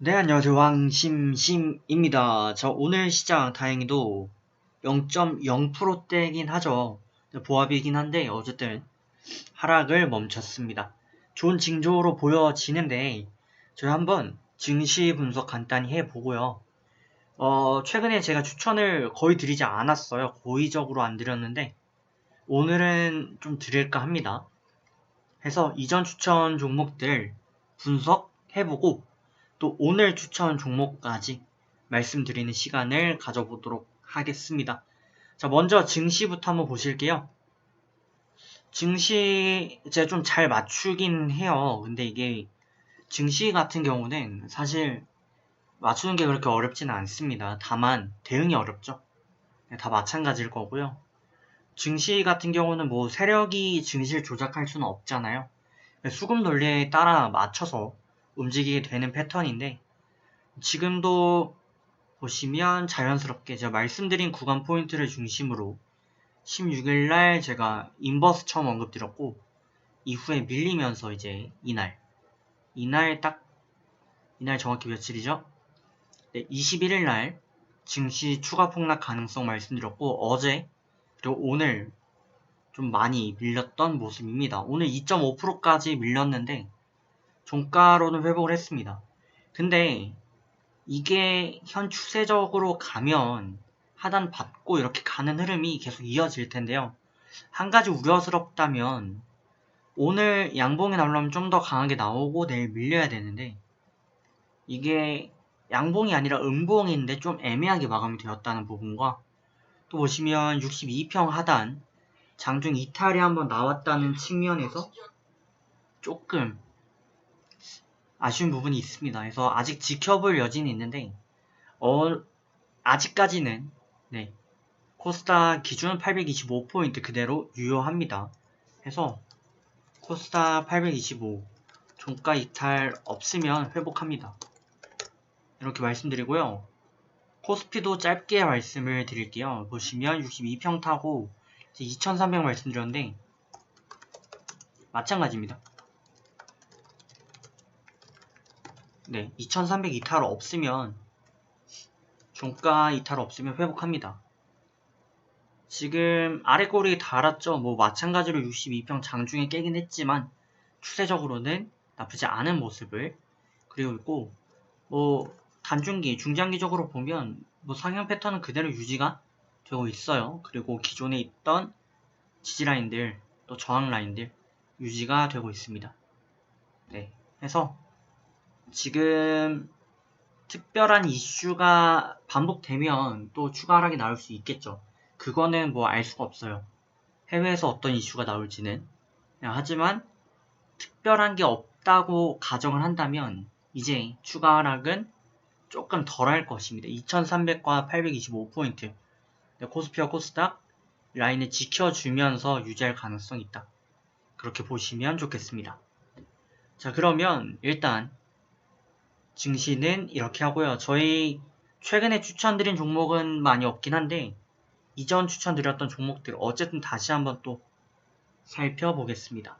네, 안녕하세요. 왕심심입니다. 저 오늘 시장 다행히도 0.0%대이긴 하죠. 보합이긴 한데 어쨌든 하락을 멈췄습니다. 좋은 징조로 보여지는데 저희 한번 증시 분석 간단히 해보고요. 어, 최근에 제가 추천을 거의 드리지 않았어요. 고의적으로 안 드렸는데 오늘은 좀 드릴까 합니다. 해서 이전 추천 종목들 분석해보고 또 오늘 추천 종목까지 말씀드리는 시간을 가져보도록 하겠습니다. 자, 먼저 증시부터 한번 보실게요. 증시 제가 좀 잘 맞추긴 해요. 근데 이게 증시 같은 경우는 사실 맞추는 게 그렇게 어렵지는 않습니다. 다만 대응이 어렵죠. 네, 다 마찬가지일 거고요. 증시 같은 경우는 뭐 세력이 증시를 조작할 수는 없잖아요. 수급 논리에 따라 맞춰서 움직이게 되는 패턴인데 지금도 보시면 자연스럽게 제가 말씀드린 구간 포인트를 중심으로 16일날 제가 인버스 처음 언급드렸고 이후에 밀리면서 이제 이날 이날 딱 이날 정확히 며칠이죠? 네, 21일날 증시 추가 폭락 가능성 말씀드렸고 어제 그리고 오늘 좀 많이 밀렸던 모습입니다. 오늘 2.5%까지 밀렸는데 종가로는 회복을 했습니다. 근데 이게 현 추세적으로 가면 하단 받고 이렇게 가는 흐름이 계속 이어질 텐데요. 한 가지 우려스럽다면 오늘 양봉이 나오려면 좀 더 강하게 나오고 내일 밀려야 되는데 이게 양봉이 아니라 음봉인데 좀 애매하게 마감이 되었다는 부분과 또 보시면 62평 하단 장중 이탈이 한번 나왔다는 측면에서 조금 아쉬운 부분이 있습니다. 그래서 아직 지켜볼 여지는 있는데 어, 아직까지는 네, 코스닥 기준 825포인트 그대로 유효합니다. 해서 코스닥 825 종가 이탈 없으면 회복합니다. 이렇게 말씀드리고요. 코스피도 짧게 말씀을 드릴게요. 보시면 62평 타고 2300 말씀드렸는데 마찬가지입니다. 네, 2300 이탈 없으면 종가 이탈 없으면 회복합니다. 지금 아래 꼬리 달았죠. 뭐 마찬가지로 62평 장중에 깨긴 했지만 추세적으로는 나쁘지 않은 모습을 그리고 있고 뭐 단중기, 중장기적으로 보면 뭐 상향 패턴은 그대로 유지가 되고 있어요. 그리고 기존에 있던 지지 라인들 또 저항 라인들 유지가 되고 있습니다. 네, 해서 지금 특별한 이슈가 반복되면 또 추가 하락이 나올 수 있겠죠. 그거는 뭐 알 수가 없어요. 해외에서 어떤 이슈가 나올지는. 하지만 특별한 게 없다고 가정을 한다면 이제 추가 하락은 조금 덜 할 것입니다. 2300과 825포인트. 코스피와 코스닥 라인을 지켜주면서 유지할 가능성이 있다. 그렇게 보시면 좋겠습니다. 자, 그러면 일단 증시는 이렇게 하고요. 저희 최근에 추천드린 종목은 많이 없긴 한데 이전 추천드렸던 종목들 어쨌든 다시 한번 또 살펴보겠습니다.